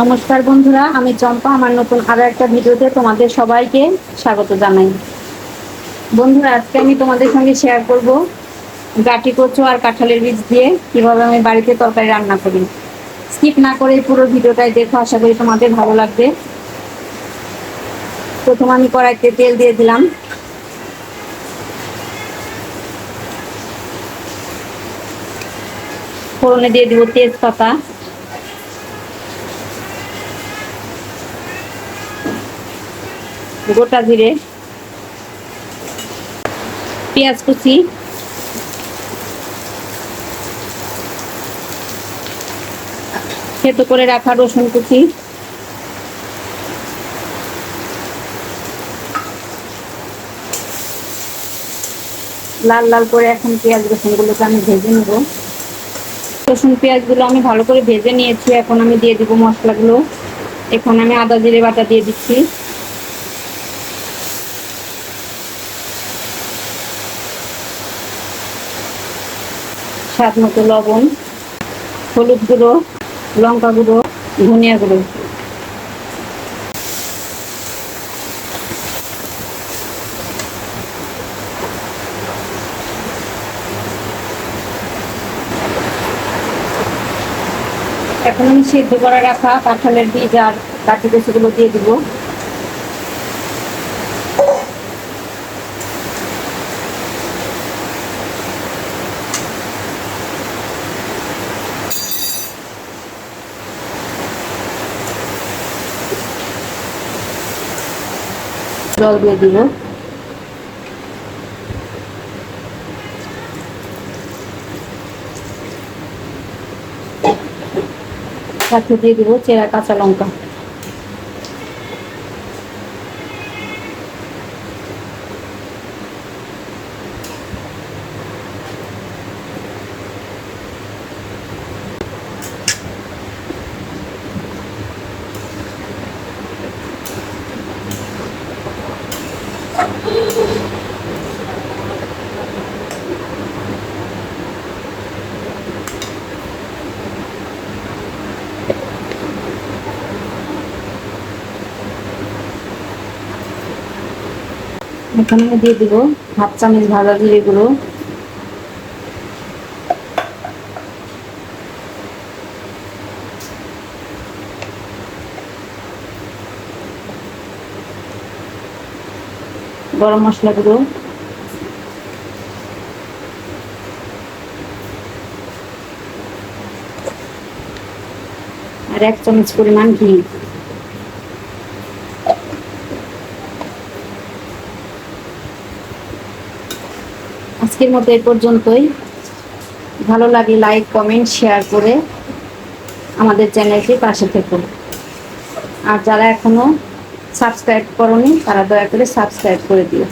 নমস্কার বন্ধুরা, আমি চম্পা, আমার নতুন আরও একটা ভিডিওতে তোমাদের সবাইকে স্বাগত জানাই। বন্ধুরা, আজকে আমি তোমাদের সঙ্গে শেয়ার করব গাটি কচু আর কাঁঠালের বীজ দিয়ে কীভাবে আমি বাড়িতে তরকারি রান্না করি। স্কিপ না করে পুরো ভিডিওটাই দেখো, আশা করি তোমাদের ভালো লাগবে। প্রথম আমি কড়াইতে তেল দিয়ে দিলাম। ফোড়নে দিয়ে দিব তেজপাতা। গোটা জিরে, পেঁয়াজ কুচি, থেতো করে রাখা রসুন কুচি, লাল লাল করে এখন পেঁয়াজ রসুনগুলোকে আমি ভেজে নেব। রসুন পেঁয়াজগুলো আমি ভালো করে ভেজে নিয়েছি, এখন আমি দিয়ে দিব মশলাগুলো। এখন আমি আদা, জিরে, বাটা দিয়ে দিচ্ছি। স্বাদ মতো লবণ, হলুদ গুঁড়ো, লঙ্কা গুঁড়ো, ধনিয়া গুঁড়ো। এখন আমি সিদ্ধ করে রাখা কাঁঠালের বীজ আর কাঠি কচুগুলো দিয়ে দিব। জল দিয়ে দিব। সাথে দিয়ে দিব চেরা কাঁচা লঙ্কা। এখানে আমি দিয়ে দিব হাফ চামচ ভাজা জিরে গুঁড়ো। গরম মশলা গুঁড়ো। আর এক চামচ পরিমাণ ঘি। আজকের মতো এ পর্যন্তই। ভালো লাগে লাইক কমেন্ট শেয়ার করে আমাদের চ্যানেলটি পাশে থেকুন আর যারা এখনও সাবস্ক্রাইব করনি, তারা দয়া করে সাবস্ক্রাইব করে দিও।